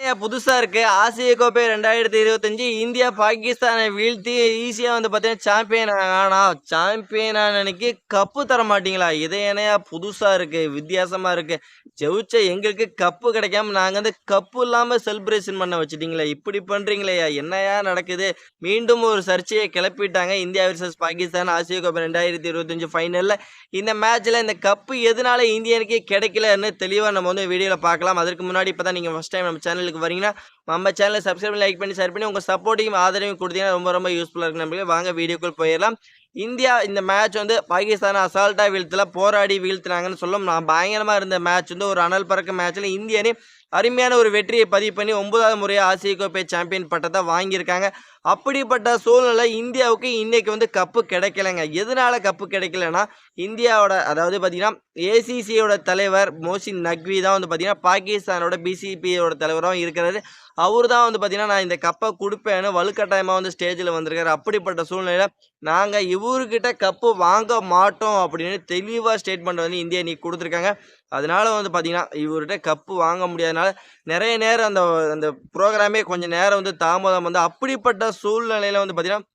புதுசாக புதுசா இருக்கு. ஆசிய கோப்பை ரெண்டாயிரத்தி இருபத்தஞ்சு இந்தியா பாகிஸ்தானை வீழ்த்தி ஈஸியா வந்து பார்த்தீங்கன்னா சாம்பியன் ஆனா சாம்பியன் அன்னைக்கு கப்பு தர மாட்டீங்களா? இது என்னையா புதுசா இருக்கு வித்தியாசமா இருக்கு. ஜெயிச்ச எங்களுக்கு கப்பு கிடைக்காம நாங்க வந்து கப்பு இல்லாம செலிப்ரேஷன் பண்ண வச்சுட்டிங்களே இப்படி பண்ணுறீங்களேயா என்னையா நடக்குது? மீண்டும் ஒரு சர்ச்சையை கிளப்பிட்டாங்க. இந்தியா வர்சஸ் பாகிஸ்தான் ஆசிய கோப்பை ரெண்டாயிரத்தி இருபத்தஞ்சி ஃபைனல்ல இந்த மேட்ச்ல இந்த கப்பு எதனால இந்தியனுக்கு கிடைக்கலன்னு தெளிவா நம்ம வந்து வீடியோல பார்க்கலாம். அதற்கு முன்னாடி இப்பதான் நீங்க ஃபர்ஸ்ட் டைம் நம்ம சேனல் சேனலுக்கு வரீங்கன்னா நம்ம சேனலை சப்ஸ்கிரைப் லைக் பண்ணி ஷேர் பண்ணி உங்க சப்போர்ட்டையும் ஆதரவையும் கொடுத்தீங்கன்னா ரொம்ப ரொம்ப யூஸ்ஃபுல்லாக இருக்கு நம்மளுக்கு வாங்க வீடியோக்குள் போயிடலாம். இந்தியா இந்த மேட்ச் வந்து பாகிஸ்தான் அசால்ட்டாக வீழ்த்தல போராடி வீழ்த்தினாங்கன்னு சொல்லும். நான் பயங்கரமாக இருந்த மேட்ச் வந்து ஒரு அனல் பறக்க மேட்ச்சில் இந்திய அணி அருமையான ஒரு வெற்றியை பதிவு பண்ணி ஒன்பதாவது முறையாக ஆசிய கோப்பை சாம்பியன் பட்டத்தை வாங்கியிருக்காங்க. அப்படிப்பட்ட சூழ்நிலை இந்தியாவுக்கு இன்றைக்கி வந்து கப்பு கிடைக்கலங்க. எதனால கப்பு கிடைக்கலன்னா இந்தியாவோட அதாவது பார்த்தீங்கன்னா ஏசிசியோட தலைவர் மோசின் நக்வி தான் வந்து பார்த்தீங்கன்னா பாகிஸ்தானோட பிசிபியோட தலைவராகவும் இருக்கிறாரு. அவர் தான் வந்து பார்த்தீங்கன்னா நான் இந்த கப்பை கொடுப்பேன்னு வலுக்கட்டாயமாக வந்து ஸ்டேஜில் வந்திருக்காரு. அப்படிப்பட்ட சூழ்நிலையில் நாங்கள் இவர்கிட்ட கப்பு வாங்க மாட்டோம் அப்படின்னு தெளிவாக ஸ்டேட்மெண்ட் வந்து இந்தியா நீ கொடுத்துருக்காங்க. அதனால வந்து பார்த்தீங்கன்னா இவர்கிட்ட கப்பு வாங்க முடியாதனால நிறைய நேரம் அந்த அந்த ப்ரோக்ராமே கொஞ்சம் நேரம் வந்து தாமதம் வந்து அப்படிப்பட்ட சூழ்நிலையில் வந்து பார்த்தீங்கன்னா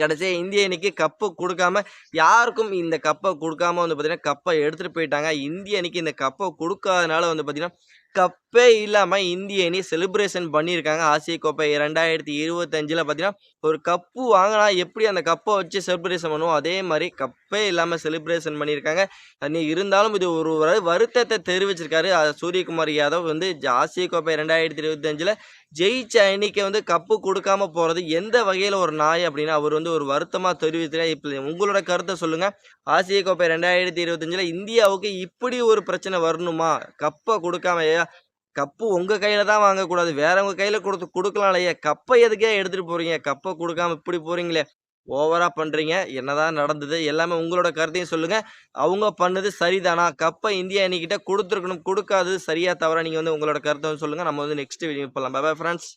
கடைசியாக இந்திய அணிக்கு கப்பு கொடுக்காம யாருக்கும் இந்த கப்பை கொடுக்காம வந்து பார்த்தீங்கன்னா கப்பை எடுத்துகிட்டு போயிட்டாங்க. இந்திய அணிக்கு இந்த கப்பை கொடுக்காதனால வந்து பார்த்தீங்கன்னா கப்பே இல்லாமல் இந்திய அணி செலிப்ரேஷன் பண்ணியிருக்காங்க. ஆசிய கோப்பை ரெண்டாயிரத்தி இருபத்தஞ்சில் பார்த்தீங்கன்னா ஒரு கப்பு வாங்கினா எப்படி அந்த கப்பை வச்சு செலிப்ரேஷன் பண்ணுவோம்? அதே மாதிரி கப்பே இல்லாமல் செலிப்ரேஷன் பண்ணியிருக்காங்க. அது இருந்தாலும் இது ஒரு வருத்தத்தை தெரிவிச்சிருக்காரு. சூரியகுமார் யாதவ் வந்து ஆசிய கோப்பை ரெண்டாயிரத்தி இருபத்தஞ்சில் ஜெயிச்ச அணிக்கு வந்து கப்பு கொடுக்காம போகிறது எந்த வகையில் ஒரு நாய் அப்படின்னு அவர் வந்து ஒரு வருத்தமாக தெரிவித்தார் இப்போ உங்களோட கருத்தை சொல்லுங்கள் ஆசிய கோப்பை ரெண்டாயிரத்தி இருபத்தஞ்சில் இந்தியாவுக்கு இப்படி ஒரு பிரச்சனை வரணுமா? கப்பை கொடுக்காம கப்பு உங்கள் கையில் தான் வாங்கக்கூடாது. வேறவங்க கையில் கொடுத்து கொடுக்கலாம் இல்லையா கப்பை எதுக்கே எடுத்துகிட்டு போகிறீங்க கப்பை கொடுக்காம இப்படி போகிறீங்களே ஓவராக பண்ணுறீங்க என்னதான் நடந்தது? எல்லாமே உங்களோட கருத்தையும் சொல்லுங்கள் அவங்க பண்ணது சரிதானா? கப்பை இந்தியா அணிக்கிட்ட கொடுத்துருக்கணும். கொடுக்காது சரியாக தவிர நீங்கள் வந்து உங்களோட கருத்தை வந்து சொல்லுங்கள் நம்ம வந்து நெக்ஸ்ட் வீடியோ போகலாம் பாய் ஃப்ரெண்ட்ஸ்